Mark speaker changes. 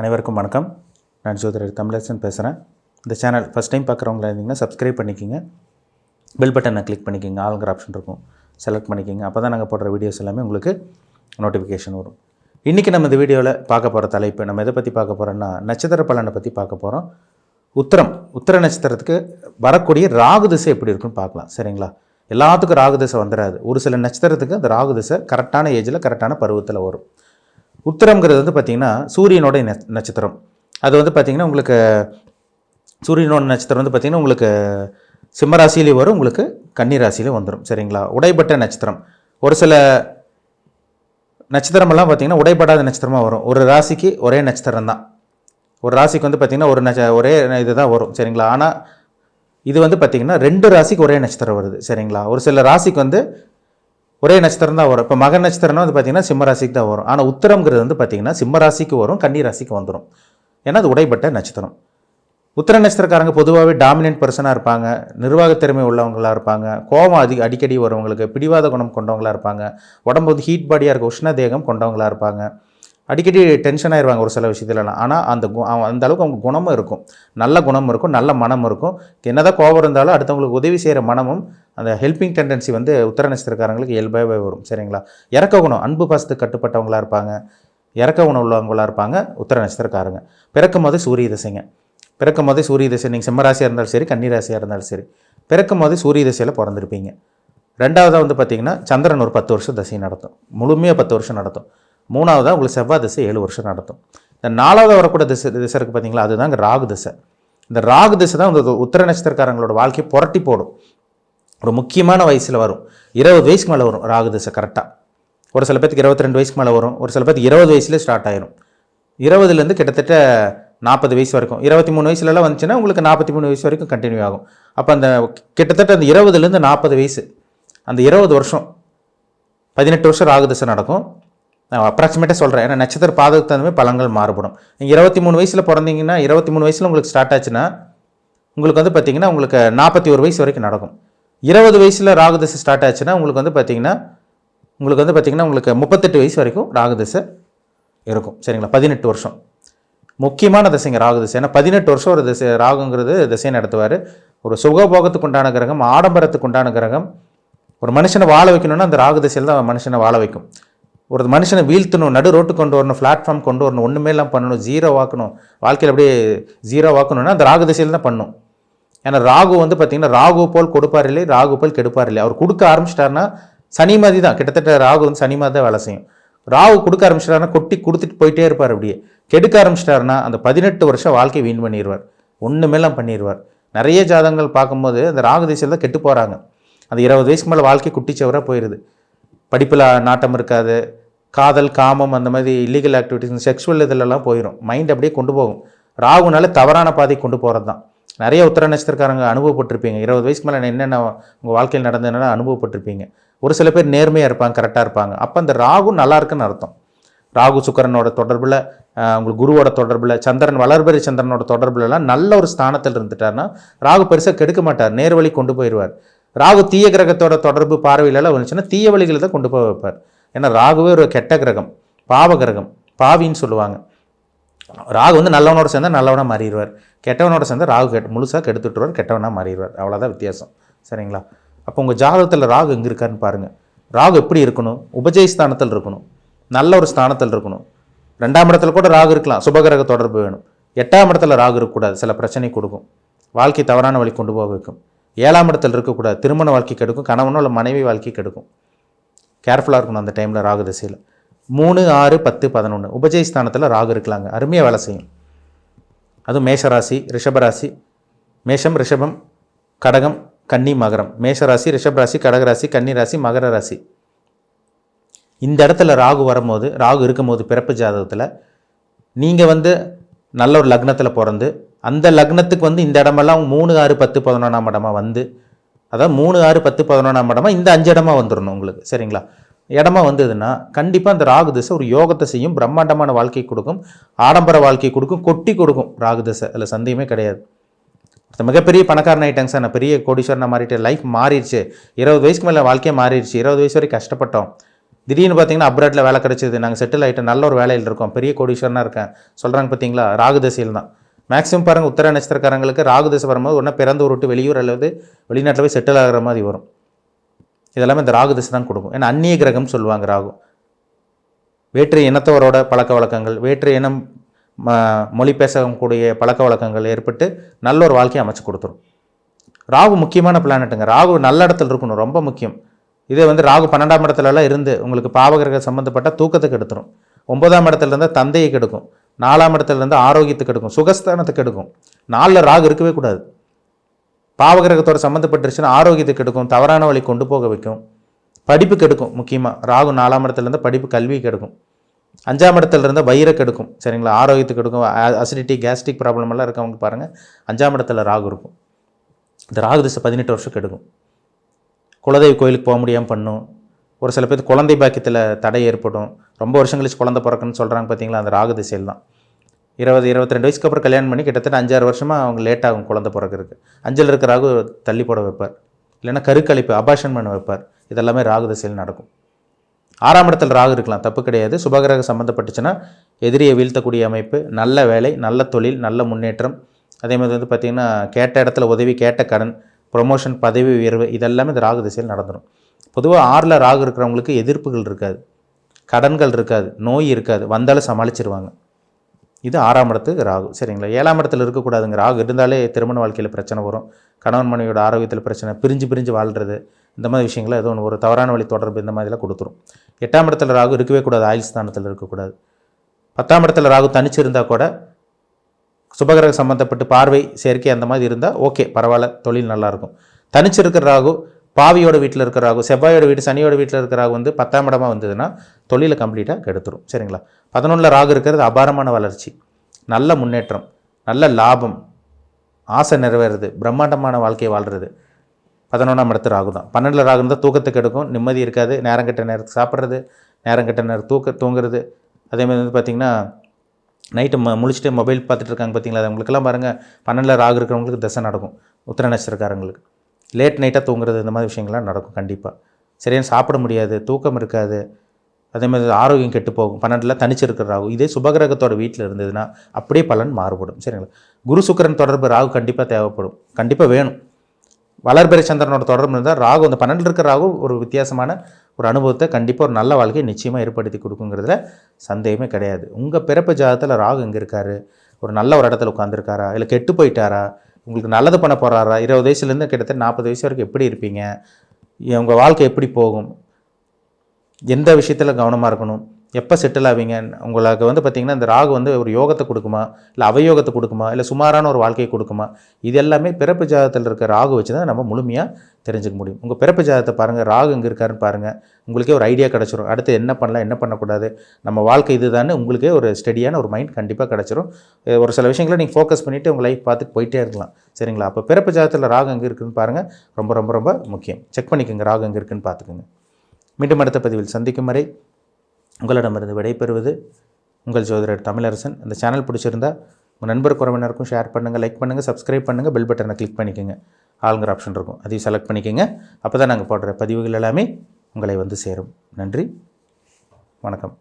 Speaker 1: அனைவருக்கும் வணக்கம். நான் ஜோதிடர் தமிழரசன் பேசுகிறேன் இந்த சேனல் ஃபஸ்ட் டைம் பார்க்குறவங்களா இருந்தீங்கன்னா சப்ஸ்கிரைப் பண்ணிக்கிங்க. பெல் பட்டனை கிளிக் பண்ணிக்கிங்க. ஆளுங்கிற ஆப்ஷன் இருக்கும். செலக்ட் பண்ணிக்கிங்க. அப்போ தான் நாங்கள் போடுற வீடியோஸ் எல்லாமே உங்களுக்கு நோட்டிஃபிகேஷன் வரும். இன்றைக்கி நம்ம இந்த வீடியோவில் பார்க்க போகிற தலைப்பு நம்ம எதை பற்றி பார்க்க போகிறோன்னா நட்சத்திர பலனை பற்றி பார்க்க போகிறோம் உத்திரம் உத்திர நட்சத்திரத்துக்கு வரக்கூடிய ராகு திசை எப்படி இருக்குன்னு பார்க்கலாம். சரிங்களா? எல்லாத்துக்கும் ராகு திசை வந்துடாது ஒரு சில நட்சத்திரத்துக்கு அந்த ராகு திசை கரெக்டான ஏஜில் கரெக்டான பருவத்தில் வரும். உத்திரம்ங்கிறது வந்து பார்த்திங்கன்னா சூரியனோட நட்சத்திரம். அது வந்து பார்த்திங்கன்னா உங்களுக்கு சூரியனோட நட்சத்திரம் வந்து பார்த்திங்கன்னா உங்களுக்கு சிம்ம வரும் உங்களுக்கு கன்னி வந்துடும் சரிங்களா? உடைப்பட்ட நட்சத்திரம். ஒரு சில நட்சத்திரமெல்லாம் பார்த்திங்கன்னா உடைப்படாத நட்சத்திரமாக வரும். ஒரு ராசிக்கு ஒரே நட்சத்திரம் தான். ஒரு ராசிக்கு வந்து பார்த்திங்கன்னா ஒரு நட்ச ஒரே இது தான் வரும். சரிங்களா? ஆனால் இது வந்து பார்த்திங்கன்னா ரெண்டு ராசிக்கு ஒரே நட்சத்திரம் வருது. சரிங்களா? ஒரு சில ராசிக்கு வந்து ஒரே நட்சத்திரம் தான் வரும். இப்போ மக நட்சத்திரம்னா வந்து பார்த்திங்கன்னா சிம்மராசிக்கு தான் வரும். ஆனால் உத்தரங்கிறது வந்து பார்த்திங்கன்னா சிம்மராசிக்கு வரும் கன்னி ராசிக்கு வந்துடும் ஏன்னா அது உடைப்பட்ட நட்சத்திரம். உத்திர நட்சத்திரக்காரங்க பொதுவாகவே டாமினன்ட் பர்சனாக இருப்பாங்க. நிர்வாக திறமை உள்ளவங்களாக இருப்பாங்க. கோபம் அதிக அடிக்கடி வரவங்களுக்கு பிடிவாத குணம் கொண்டவங்களாக இருப்பாங்க. உடம்பு வந்து ஹீட் பாடியாக இருக்க உஷ்ண தேகம் கொண்டவங்களாக இருப்பாங்க. அடிக்கடி டென்ஷன் ஆயிடுவாங்க ஒரு சில விஷயத்துலலாம். ஆனால் அந்த கு- அந்த அளவுக்கு அவங்க குணமும் இருக்கும். நல்ல குணமும் இருக்கும். நல்ல மனம் இருக்கும். என்னதான் கோபம் இருந்தாலும் அடுத்தவங்களுக்கு உதவி செய்கிற மனமும் அந்த ஹெல்பிங் டெண்டன்சி வந்து உத்தர நட்சத்திரக்காரங்களுக்கு இயல்பாகவே வரும் சரிங்களா? இறக்க குணம் அன்பு பாசத்துக்கு கட்டுப்பட்டவங்களா இருப்பாங்க. இறக்க குணம் உள்ளவங்களா இருப்பாங்க உத்தர நட்சத்திரக்காரங்க பிறக்கும் போது சூரிய திசைங்க. பிறக்கும் போதே சூரிய திசை நீங்கள் சிம்மராசியாக இருந்தாலும் சரி கன்னிராசியாக இருந்தாலும் சரி பிறக்கும் போது சூரிய திசையில் பிறந்திருப்பீங்க. ரெண்டாவதாக வந்து பார்த்தீங்கன்னா சந்திரன் ஒரு பத்து வருஷம் திசை நடத்தும். முழுமையாக பத்து வருஷம் நடத்தும். மூணாவதாக உங்களுக்கு செவ்வாய் திசை ஏழு வருஷம் நடத்தும். இந்த நாலாவது வரக்கூட திசை திசை இருக்குது பார்த்தீங்களா அதுதாங்க ராகு திசை. இந்த ராகு திசை தான் இந்த உத்தர நட்சத்திரக்காரங்களோட வாழ்க்கையை புரட்டி போடும். ஒரு முக்கியமான வயசில் வரும். இருபது வயசுக்கு மேலே வரும் ராகு திசை கரெக்டாக ஒரு சில பேத்துக்கு இருபத்தி ரெண்டு வயசுக்கு மேலே வரும். ஒரு சில பேத்துக்கு இருபது வயசுலேயே ஸ்டார்ட் ஆயிரும். இருபதுலேருந்து கிட்டத்தட்ட நாற்பது வயசு வரைக்கும். இருபத்தி மூணு வயசுலலாம் வந்துச்சுன்னா உங்களுக்கு நாற்பத்தி மூணு வயசு வரைக்கும் கண்டினியூ ஆகும். அப்போ அந்த கிட்டத்தட்ட அந்த இருபதுலேருந்து நாற்பது வயசு அந்த இருபது வருஷம் பதினெட்டு வருஷம் ராகு திசை நடக்கும். நான் அப்ராக்சிமேட்டாக சொல்கிறேன் ஏன்னா நட்சத்திர பாதத்துக்கு தகுந்த மாதிரி மாறுபடும். நீங்கள் இருபத்தி மூணு வயசில் பிறந்தீங்கன்னா இருபத்தி மூணு வயசில் உங்களுக்கு ஸ்டார்ட் ஆச்சுன்னா உங்களுக்கு வந்து பார்த்தீங்கன்னா உங்களுக்கு நாற்பத்தி ஒரு வயசு வரைக்கும் நடக்கும். இருபது வயசில் ராகுதசை ஸ்டார்ட் ஆச்சுன்னா உங்களுக்கு வந்து பார்த்திங்கன்னா உங்களுக்கு வந்து பார்த்திங்கன்னா உங்களுக்கு முப்பத்தெட்டு வயசு வரைக்கும் ராகு திசை இருக்கும். சரிங்களா? பதினெட்டு வருஷம். முக்கியமான திசைங்க ராகு திசை ஏன்னா பதினெட்டு வருஷம் ஒரு திசை ராகுங்கிறது திசை நடத்துவார். ஒரு சுகபோகத்துக்கு உண்டான கிரகம் ஆடம்பரத்துக்கு உண்டான கிரகம். ஒரு மனுஷனை வாழ வைக்கணும்னா அந்த ராகு திசையில் தான் மனுஷனை வாழ வைக்கும். ஒரு மனுஷனை வீழ்த்தணும் நடு ரோட்டு கொண்டு வரணும் பிளாட்ஃபார்ம் கொண்டு வரணும் ஒன்றுமே எல்லாம் பண்ணணும் ஜீரோ வாக்கணும் வாழ்க்கையில் அப்படியே ஜீரோ வாக்கணும்னா அந்த ராகு திசையில் தான் பண்ணும். ஏன்னா ராகு வந்து பார்த்தீங்கன்னா ராகு போல் கொடுப்பார் இல்லை ராகு போல் கெடுப்பார் இல்லை அவர் கொடுக்க ஆரம்பிச்சிட்டாருன்னா சனி மாதிரி தான். கிட்டத்தட்ட ராகு வந்து சனி மாதிரி தான் வேலை செய்யும். ராகு கொடுக்க ஆரம்பிச்சிட்டாருன்னா கொட்டி கொடுத்துட்டு போயிட்டே இருப்பார் அப்படியே. கெடுக்க ஆரம்பிச்சிட்டாருன்னா அந்த பதினெட்டு வருஷம் வாழ்க்கை வீண் பண்ணிடுவார் ஒன்றுமேலாம் பண்ணிடுவார் நிறைய ஜாதகங்கள் பார்க்கும்போது அந்த ராகு திசையில் தான் கெட்டு போகிறாங்க அந்த இருபது வயசுக்கு மேலே வாழ்க்கை குட்டிச்சவராக போயிடுது படிப்பில் நாட்டம் இருக்காது. காதல் காமம் அந்த மாதிரி இல்லீகல் ஆக்டிவிட்டிஸ் செக்ஷுவல் இதிலெல்லாம் போயிடும் மைண்ட் அப்படியே கொண்டு போகும். ராகுனால தவறான பாதை கொண்டு போகிறது தான் நிறைய உத்தர நட்சத்திரக்காரங்க அனுபவப்பட்டிருப்பீங்க. இருபது வயசுக்கு மேலே என்னென்ன உங்கள் வாழ்க்கையில் நடந்ததுன்னா அனுபவப்பட்டிருப்பீங்க. ஒரு சில பேர் நேர்மையாக இருப்பாங்க கரெக்டாக இருப்பாங்க. அப்போ அந்த ராகு நல்லா இருக்குன்னு அர்த்தம். ராகு சுக்கரனோட தொடர்பில் உங்களுக்கு குருவோட தொடர்பில் சந்திரன் வளர்பெரி சந்திரனோட தொடர்புலலாம் நல்ல ஒரு ஸ்தானத்தில் இருந்துட்டார்னா ராகு பெருசாக கெடுக்க மாட்டார். நேர் வழி கொண்டு போயிடுவார் ராகு தீய கிரகத்தோட தொடர்பு பார்வையிலலாம் வந்துச்சுன்னா தீய வழிகளை தான் கொண்டு போய் வைப்பார். ஏன்னா ராகுவே ஒரு கெட்ட கிரகம் பாவ கிரகம் பாவின்னு சொல்லுவாங்க. ராகு வந்து நல்லவனோட சேர்ந்தால் நல்லவனாக மாறிடுவார். கெட்டவனோட சேர்ந்து ராகு கெட் முழுசாக கெடுத்துட்டுருவார் கெட்டவனாக மாறிடுவார். அவ்வளோதான் வித்தியாசம். சரிங்களா? அப்போ உங்கள் ஜாதகத்தில் ராகு எங்கே இருக்காருன்னு பாருங்கள் ராகு எப்படி இருக்கணும்? உபஜய ஸ்தானத்தில் இருக்கணும். நல்ல ஒரு ஸ்தானத்தில் இருக்கணும். ரெண்டாம் இடத்துல கூட ராகு இருக்கலாம். சுபகிரக தொடர்பு வேணும். எட்டாம் இடத்துல ராகு இருக்கக்கூடாது. சில பிரச்சனை கொடுக்கும். வாழ்க்கை தவறான வழி கொண்டு போக வைக்கும். ஏழாம் இடத்துல இருக்கக்கூடாது. திருமண வாழ்க்கை கெடுக்கும். கணவனோ இல்லை மனைவி வாழ்க்கை கெடுக்கும். கேர்ஃபுல்லாக இருக்கணும் அந்த டைமில் ராகு திசையில். மூணு ஆறு பத்து பதினொன்று உபஜயஸ்தானத்தில் ராகு இருக்கலாங்க. அருமையாக வேலை செய்யும். அதுவும் மேஷராசி ரிஷபராசி மேஷம் ரிஷபம் கடகம் கன்னி மகரம். மேஷராசி ரிஷபராசி கடகராசி கன்னி ராசி மகர ராசி. இந்த இடத்துல ராகு வரும்போது ராகு இருக்கும்போது பிறப்பு ஜாதகத்தில் நீங்கள் வந்து நல்ல ஒரு லக்னத்தில் பிறந்து அந்த லக்னத்துக்கு வந்து இந்த இடமெல்லாம் மூணு ஆறு பத்து பதினொன்றாம் இடமா வந்து அதாவது மூணு ஆறு பத்து பதினொன்றாம் இடமா இந்த அஞ்சு இடமா வந்துடணும் உங்களுக்கு. சரிங்களா? இடமா வந்ததுன்னா கண்டிப்பாக அந்த ராகு திசை ஒரு யோகத்தை செய்யும் பிரம்மாண்டமான வாழ்க்கை கொடுக்கும் ஆடம்பர வாழ்க்கை கொடுக்கும் கொட்டி கொடுக்கும் ராகு திசை. அதில் சந்தேகமே கிடையாது. மிகப்பெரிய பணக்காரன் ஆகிட்டாங்க சார். நான் பெரிய கோடீஸ்வரன் மாறிட்டு லைஃப் மாறிடுச்சு. இருபது வயசுக்கு மேலே வாழ்க்கையே மாறிடுச்சு. இருபது வயசு வரைக்கும் கஷ்டப்பட்டோம். திடீர்னு பார்த்தீங்கன்னா அப்ராட்டில் வேலை கிடச்சிது. நாங்கள் செட்டில் ஆகிட்டு நல்ல ஒரு வேலையில் இருக்கோம். பெரிய கோடீஸ்வரனாக இருக்கேன். சொல்கிறாங்க பார்த்தீங்களா ராகு தசையில் தான். மேக்ஸிமம் பாருங்கள் உத்தர நட்சத்திரக்காரங்களுக்கு ராகு தசை வரும்போது ஒன்றா பிறந்த ஒரு விட்டு வெளியூர் அல்லது வெளிநாட்டில் போய் செட்டில் ஆகிற மாதிரி வரும். இதெல்லாமே இந்த ராகு திசை தான் கொடுக்கும். ஏன்னா அந்நிய கிரகம்னு சொல்லுவாங்க ராகு. வேற்று இனத்தவரோட பழக்க வழக்கங்கள் வேற்று இனம் ம மொழி பேசக்கூடிய பழக்க வழக்கங்கள் ஏற்பட்டு நல்ல ஒரு வாழ்க்கையை அமைச்சு கொடுத்துரும். ராகு முக்கியமான பிளானட்டுங்க ராகு நல்ல இடத்துல இருக்கணும் ரொம்ப முக்கியம். இதே வந்து ராகு பன்னெண்டாம் இடத்துலலாம் இருந்து உங்களுக்கு பாவகிரக சம்மந்தப்பட்ட தூக்கத்துக்கு எடுத்துரும். ஒன்பதாம் இடத்துல இருந்தால் தந்தையை கெடுக்கும். நாலாம் இடத்துல இருந்து ஆரோக்கியத்துக்கு எடுக்கும் சுகஸ்தானத்துக்கு எடுக்கும் நாலில் ராகு இருக்கவே கூடாது. பாவகிரகத்தோட சம்மந்தப்பட்டுருச்சுன்னா ஆரோக்கியத்துக்கு எடுக்கும் தவறான வழி கொண்டு போக வைக்கும். படிப்பு கெடுக்கும் முக்கியமாக ராகு நாலாம் இடத்துலேருந்து படிப்பு கல்வி கெடுக்கும். அஞ்சாம் இடத்துல இருந்தால் வயிறை கெடுக்கும். சரிங்களா? ஆரோக்கியத்துக்கு கெடுக்கும். அசிடிட்டி கேஸ்ட்ரிக் ப்ராப்ளம் எல்லாம் இருக்கவங்க பாருங்கள் அஞ்சாம் இடத்துல ராகு இருக்கும். இந்த ராகு திசை பதினெட்டு வருஷம் கெடுக்கும். குலதெய்வ கோயிலுக்கு போக முடியாமல் பண்ணும். ஒரு சில பேர் குழந்தை பாக்கியத்தில் தடை ஏற்படும். ரொம்ப வருஷம் கழிச்சு குழந்தை பிறக்குன்னு சொல்கிறாங்க பார்த்தீங்களா அந்த ராகு திசையில் தான் இருபது இருபத்தி ரெண்டு வயசுக்கு அப்புறம் கல்யாணம் பண்ணி கிட்டத்தட்ட அஞ்சாறு வருஷமாக அவங்க லேட் ஆகும் குழந்தை பிறக்கிறதுக்கு. அஞ்சல் இருக்கிற ராகு தள்ளி போட வைப்பார். இல்லைன்னா கருக்கழிப்பு அபாஷன் பண்ண வைப்பார். இதெல்லாமே ராகு திசையில் நடக்கும். ஆறாம் இடத்துல ராகு இருக்கலாம் தப்பு கிடையாது. சுபகிரக சம்மந்தப்பட்டுச்சுன்னா எதிரியை வீழ்த்தக்கூடிய அமைப்பு நல்ல வேலை நல்ல தொழில் நல்ல முன்னேற்றம். அதே மாதிரி வந்து பார்த்திங்கன்னா கேட்ட இடத்துல உதவி கேட்ட கடன் ப்ரொமோஷன் பதவி உயர்வு இதெல்லாமே இந்த ராகு திசையில் நடந்துடும் பொதுவாக ஆறில் ராகு இருக்கிறவங்களுக்கு எதிர்ப்புகள் இருக்காது. கடன்கள் இருக்காது நோய் இருக்காது. வந்தாலும் சமாளிச்சிருவாங்க. இது ஆறாம் இடத்துக்கு ராகு. சரிங்களா? ஏழாம் இடத்துல இருக்கக்கூடாதுங்க. ராகு இருந்தாலே திருமண வாழ்க்கையில் பிரச்சனை வரும். கணவன் மனைவியோட ஆரோக்கியத்தில் பிரச்சனை பிரிஞ்சு பிரிஞ்சு வாழ்கிறது இந்த மாதிரி விஷயங்களை ஏதோ ஒன்று ஒரு தவறான வழி தொடர்பு இந்த மாதிரிலாம் கொடுத்துரும். எட்டாம் இடத்துல ராகு இருக்கவே கூடாது. ஆயுள் ஸ்தானத்தில் இருக்கக்கூடாது. பத்தாம் இடத்துல ராகு தனிச்சு இருந்தால் கூட சுபகிரக சம்மந்தப்பட்டு பார்வை சேர்க்கை அந்த மாதிரி இருந்தால் ஓகே பரவாயில்ல தொழில் நல்லாயிருக்கும் தனிச்சு இருக்கிற ராகு பாவியோட வீட்டில் இருக்கிற ராகு செவ்வாயோட வீட்டு சனியோட வீட்டில் இருக்கிற ராகு வந்து பத்தாம் இடமா வந்ததுன்னா தொழிலை கம்ப்ளீட்டாக கெடுத்துரும். சரிங்களா? பதினொன்றில் ராகு இருக்கிறது அபாரமான வளர்ச்சி நல்ல முன்னேற்றம் நல்ல லாபம் ஆசை நிறைவேறது பிரம்மாண்டமான வாழ்க்கையை வாழ்கிறது பதினொன்றாம் இடத்து ராகு தான். பன்னெண்டில் ராகு இருந்தால் தூக்கத்துக்கு எடுக்கும் நிம்மதி இருக்காது நேரம் கட்ட நேரத்துக்கு சாப்பிட்றது நேரம் கட்ட நேரம் தூக்க தூங்குறது. அதேமாதிரி வந்து பார்த்திங்கன்னா நைட்டு ம முழிச்சிட்டு மொபைல் பார்த்துட்டு இருக்காங்க பார்த்தீங்களா அது அவங்களுக்கெல்லாம் பாருங்கள் பன்னெண்டில் ராகு இருக்கிறவங்களுக்கு தசை நடக்கும் உத்திர நட்சத்திரக்காரங்களுக்கு. லேட் நைட்டாக தூங்குறது இந்த மாதிரி விஷயங்கள்லாம் நடக்கும் கண்டிப்பாக சரியான சாப்பிட முடியாது தூக்கம் இருக்காது. அதே மாதிரி ஆரோக்கியம் கெட்டு போகும். பன்னெண்டில் தனிச்சு இருக்கிற ராகு. இதே சுபகிரகத்தோட வீட்டில் இருந்ததுன்னா அப்படியே பலன் மாறுபடும். சரிங்களா? குரு சுக்கரன் தொடர்பு ராகு கண்டிப்பாக தேவைப்படும். கண்டிப்பாக வேணும். வளர்பிறை சந்திரனோட தொடர்பு இருந்தால் ராகு அந்த பன்னெண்டில் இருக்கிற ராகு ஒரு வித்தியாசமான ஒரு அனுபவத்தை கண்டிப்பாக ஒரு நல்ல வாழ்க்கையை நிச்சயமாக ஏற்படுத்தி கொடுக்குங்கிறதுல சந்தேகமே கிடையாது. உங்கள் பிறப்பு ஜாதத்தில் ராகு எங்கே இருக்காரு? ஒரு நல்ல ஒரு இடத்துல உட்காந்துருக்காரா இல்லை கெட்டு போயிட்டாரா? உங்களுக்கு நல்லது பண்ண போகிறாரா இருபது வயசுலேருந்து கிட்டத்தட்ட நாற்பது வயசு வரைக்கும் எப்படி இருப்பீங்க? உங்கள் வாழ்க்கை எப்படி போகும்? எந்த விஷயத்தில் கவனமாக இருக்கணும்? எப்போ செட்டில் ஆவீங்க? உங்களுக்கு வந்து பார்த்திங்கன்னா இந்த ராகு வந்து ஒரு யோகத்தை கொடுக்குமா? இல்லை அவயோகத்தை கொடுக்குமா? இல்லை சுமாரான ஒரு வாழ்க்கையை கொடுக்குமா? இது எல்லாமே பிறப்பு ஜாதகத்தில் இருக்க ராகு வச்சு தான் நம்ம முழுமையாக தெரிஞ்சுக்க முடியும். உங்கள் பிறப்பு ஜாதகத்தை பாருங்கள் ராகு எங்கே இருக்காருன்னு பாருங்கள் உங்களுக்கே ஒரு ஐடியா கிடச்சிரும். அடுத்து என்ன பண்ணலாம் என்ன பண்ணக்கூடாது? நம்ம வாழ்க்கை இதுதான்னு உங்களுக்கே ஒரு ஸ்டெடியான ஒரு மைண்ட் கண்டிப்பாக கிடச்சிரும். ஒரு சில விஷயங்களை நீங்கள் ஃபோக்கஸ் பண்ணிவிட்டு உங்கள் லைஃப் பார்த்துட்டு போயிட்டே இருக்கலாம். சரிங்களா? அப்போ பிறப்பு ஜாதகத்தில் ராகு எங்கே இருக்குன்னு பாருங்கள் ரொம்ப ரொம்ப ரொம்ப முக்கியம். செக் பண்ணிக்கோங்க ராகு எங்கே இருக்குன்னு பார்த்துக்குங்க. மீண்டும் அடுத்த பதிவில் சந்திக்கும் வரை உங்களிடமிருந்து விடைபெறுவது உங்கள் ஜோதிடர் தமிழரசன். இந்த சேனல் பிடிச்சிருந்தா உங்கள் நண்பர் குறவினருக்கும் ஷேர் பண்ணுங்கள் லைக் பண்ணுங்கள் சப்ஸ்கிரைப் பண்ணுங்கள் பெல் பட்டனை கிளிக் பண்ணிக்கோங்க. ஆளுங்கிற ஆப்ஷன் இருக்கும். அதையும் செலக்ட் பண்ணிக்கோங்க. அப்போ தான் நாங்கள் போடுற பதிவுகள் எல்லாமே உங்களை வந்து சேரும். நன்றி. வணக்கம்.